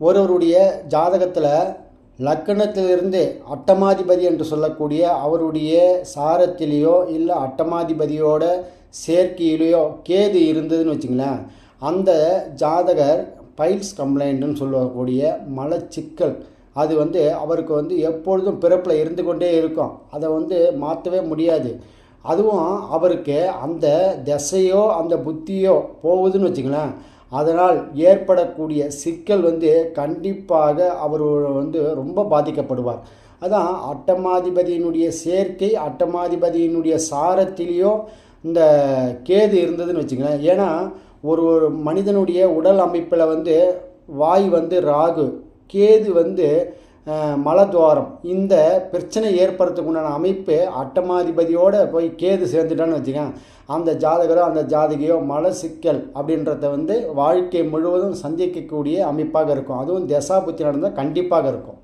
ஒருவருடைய ஜாதகத்தில் லக்கணத்திலிருந்து அட்டமாதிபதி என்று சொல்லக்கூடிய அவருடைய சாரத்திலேயோ இல்லை அட்டமாதிபதியோட சேர்க்கையிலேயோ கேது இருந்ததுன்னு வச்சுங்களேன் அந்த ஜாதகர் பைல்ஸ் கம்ப்ளைண்ட்டுன்னு சொல்லக்கூடிய மலச்சிக்கல் அது வந்து அவருக்கு வந்து எப்பொழுதும் பிறப்பில் இருந்து கொண்டே இருக்கும். அதை வந்து மாற்றவே முடியாது. அதுவும் அவருக்கு அந்த திசையோ அந்த புத்தியோ போகுதுன்னு வச்சுங்களேன் அதனால் ஏற்படக்கூடிய சிக்கல் வந்து கண்டிப்பாக அவர் வந்து ரொம்ப பாதிக்கப்படுவார். அதான் அட்டமாதிபதியினுடைய சேர்க்கை அட்டமாதிபதியினுடைய சாரத்திலேயோ இந்த கேது இருந்ததுன்னு வச்சுங்களேன் ஏன்னா ஒரு ஒரு மனிதனுடைய உடல் அமைப்பில் வந்து வாய் வந்து ராகு கேது வந்து மலத்வாரம். இந்த பிரச்சனை ஏற்படுறதுக்கு உண்டான அமைப்பு அட்டமாதிபதியோடு போய் கேது சேர்ந்துட்டான்னு வச்சுக்கேன் அந்த ஜாதகரோ அந்த ஜாதகியோ மல சிக்கல் அப்படின்றத வந்து வாழ்க்கை முழுவதும் சந்திக்கக்கூடிய அமைப்பாக இருக்கும். அதுவும் தசாபுத்தி நடந்தால் கண்டிப்பாக இருக்கும்.